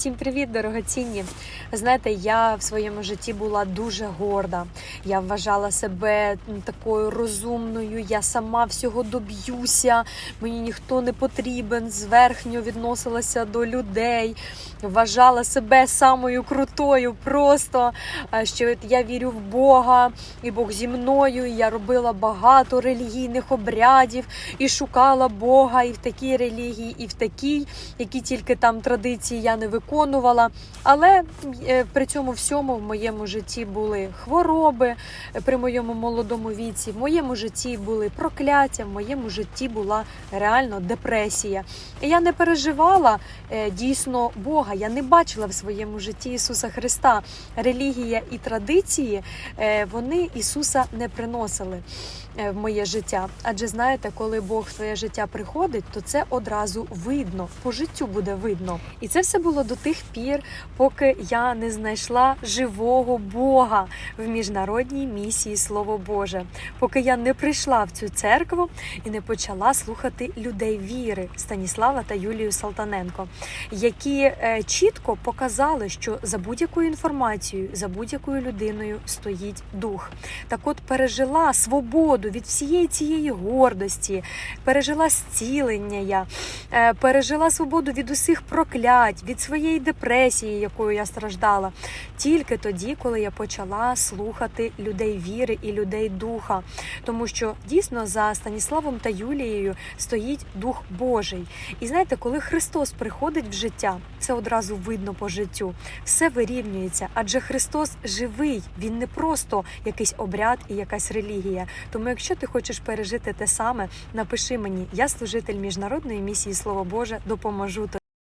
Всім привіт, дорогоцінні! Знаєте, я в своєму житті була дуже горда. Я вважала себе такою розумною. Я сама всього доб'юся. Мені ніхто не потрібен. Зверхньо відносилася до людей. Вважала себе самою крутою. Просто е, що я вірю в Бога, і Бог зі мною. І я робила багато релігійних обрядів і шукала Бога і в такій релігії, і в такій, які тільки там традиції я не виконувала. Але е, при цьому всьому в моєму житті були хвороби е, при моєму молодому віці, в моєму житті були прокляття, в моєму житті була реально депресія. І я не переживала дійсно Бога. Я не бачила в своєму житті Ісуса Христа. Релігія і традиції е, вони Ісуса не приносили е, в моє життя. Адже знаєте, коли Бог в твоє життя приходить, то це одразу видно, по життю буде видно. І це все було до тих пір, поки я не знайшла живого Бога в міжнародній місії Слово Боже, поки я не прийшла в цю церкву і не почала слухати людей віри Станіслава та Юлію Салтаненко, які е, чітко показали, що за будь-якою інформацією, за будь-якою людиною стоїть дух. Так от пережила свободу від всієї цієї гордості, пережила зцілення я, е, пережила свободу від усіх проклять, від своєї депресії, якою я страждала. Тільки тоді, коли я почала слухати людей віри і людей духа. Тому що дійсно за Станіславом та Юлією стоїть Дух Божий. І знаєте, коли Христос приходить в життя, це одразу видно по життю. Все вирівнюється, адже Христос живий, він не просто якийсь обряд і якась релігія. Тому, якщо ти хочеш пережити те саме, напиши мені, я служитель міжнародної місії Слово Боже, допоможу тобі.